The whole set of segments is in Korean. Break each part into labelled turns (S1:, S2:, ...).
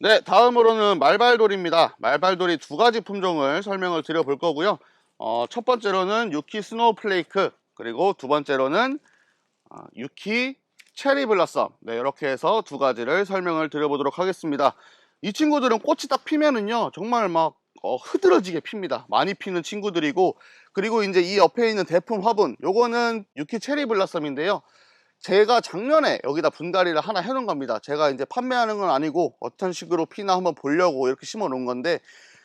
S1: 네, 다음으로는 말발돌입니다. 말발돌이 두 가지 품종을 설명을 드려볼 거고요. 어, 첫 번째로는 유키 스노우 플레이크, 그리고 두 번째로는 어, 유키 체리 블라썸. 네, 이렇게 해서 두 가지를 설명을 드려보도록 하겠습니다. 이 친구들은 꽃이 딱 피면은요, 정말 막 어, 흐드러지게 핍니다. 많이 피는 친구들이고, 그리고 이제 이 옆에 있는 대품 화분, 요거는 유키 체리 블라썸인데요. 제가 작년에 여기다 분갈이를 하나 해놓은 겁니다. 제가 이제 판매하는 건 아니고 어떤 식으로 피나 한번 보려고 이렇게 심어 놓은 건데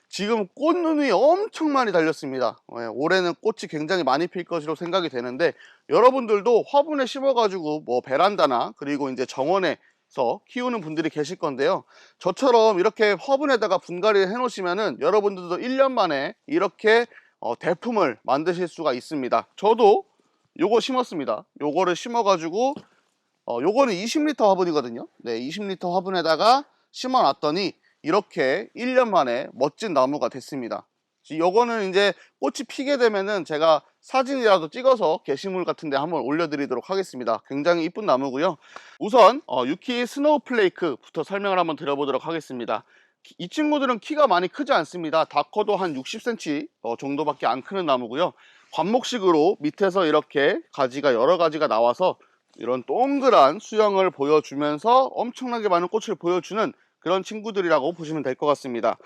S1: 지금 꽃눈이 엄청 많이 달렸습니다. 예, 올해는 꽃이 굉장히 많이 필 것으로 생각이 되는데 여러분들도 화분에 심어 가지고 뭐 베란다나 그리고 이제 정원에서 키우는 분들이 계실 건데요. 저처럼 이렇게 화분에다가 분갈이를 해 놓으시면은 여러분들도 1년 만에 이렇게 어, 대품을 만드실 수가 있습니다. 저도 요거 심었습니다. 요거를 심어가지고 어, 요거는 20리터 화분이거든요. 네, 20리터 화분에다가 심어놨더니 이렇게 1년 만에 멋진 나무가 됐습니다. 요거는 이제 꽃이 피게 되면은 제가 사진이라도 찍어서 게시물 같은데 한번 올려드리도록 하겠습니다. 굉장히 이쁜 나무고요. 우선 어, 유키 스노우 플레이크부터 설명을 한번 드려보도록 하겠습니다. 키- 이 친구들은 키가 많이 크지 않습니다. 다 커도 한 60cm 어, 정도밖에 안 크는 나무고요. 관목식으로 밑에서 이렇게 가지가 여러 가지가 나와서 이런 동그란 수영을 보여주면서 엄청나게 많은 꽃을 보여주는 그런 친구들이라고 보시면 될 것 같습니다.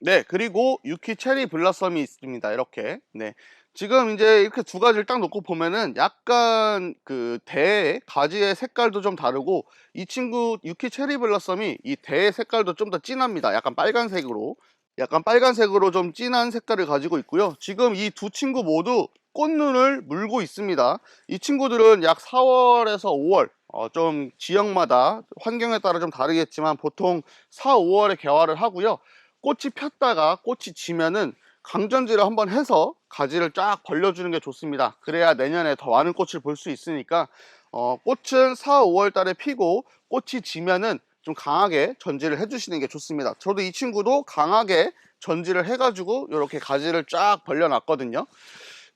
S1: 네, 그리고 유키 체리 블라썸이 있습니다. 이렇게. 네. 지금 이제 이렇게 두 가지를 딱 놓고 보면은 약간 그 대의 가지의 색깔도 좀 다르고 이 친구 유키 체리 블라썸이 이 대의 색깔도 좀 더 진합니다. 약간 빨간색으로. 약간 빨간색으로 좀 진한 색깔을 가지고 있고요. 지금 이 두 친구 모두 꽃눈을 물고 있습니다. 이 친구들은 약 4월에서 5월, 어, 좀 지역마다 환경에 따라 좀 다르겠지만 보통 4, 5월에 개화를 하고요. 꽃이 폈다가 꽃이 지면은 강전지를 한번 해서 가지를 쫙 벌려주는 게 좋습니다. 그래야 내년에 더 많은 꽃을 볼 수 있으니까 어, 꽃은 4, 5월 달에 피고 꽃이 지면은 좀 강하게 전지를 해주시는 게 좋습니다. 저도 이 친구도 강하게 전지를 해가지고 이렇게 가지를 쫙 벌려놨거든요.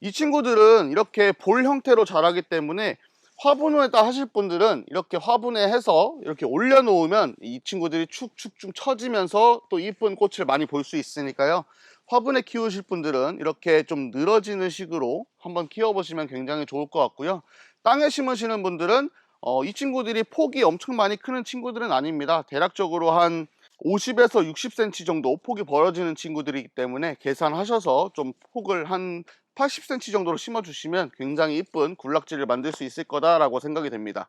S1: 이 친구들은 이렇게 볼 형태로 자라기 때문에 화분에다 하실 분들은 이렇게 화분에 해서 이렇게 올려놓으면 이 친구들이 축축축 처지면서 또 이쁜 꽃을 많이 볼 수 있으니까요. 화분에 키우실 분들은 이렇게 좀 늘어지는 식으로 한번 키워보시면 굉장히 좋을 것 같고요. 땅에 심으시는 분들은 어, 이 친구들이 폭이 엄청 많이 크는 친구들은 아닙니다. 대략적으로 한 50에서 60cm 정도 폭이 벌어지는 친구들이기 때문에 계산하셔서 좀 폭을 한 80cm 정도로 심어주시면 굉장히 이쁜 군락지를 만들 수 있을 거다라고 생각이 됩니다.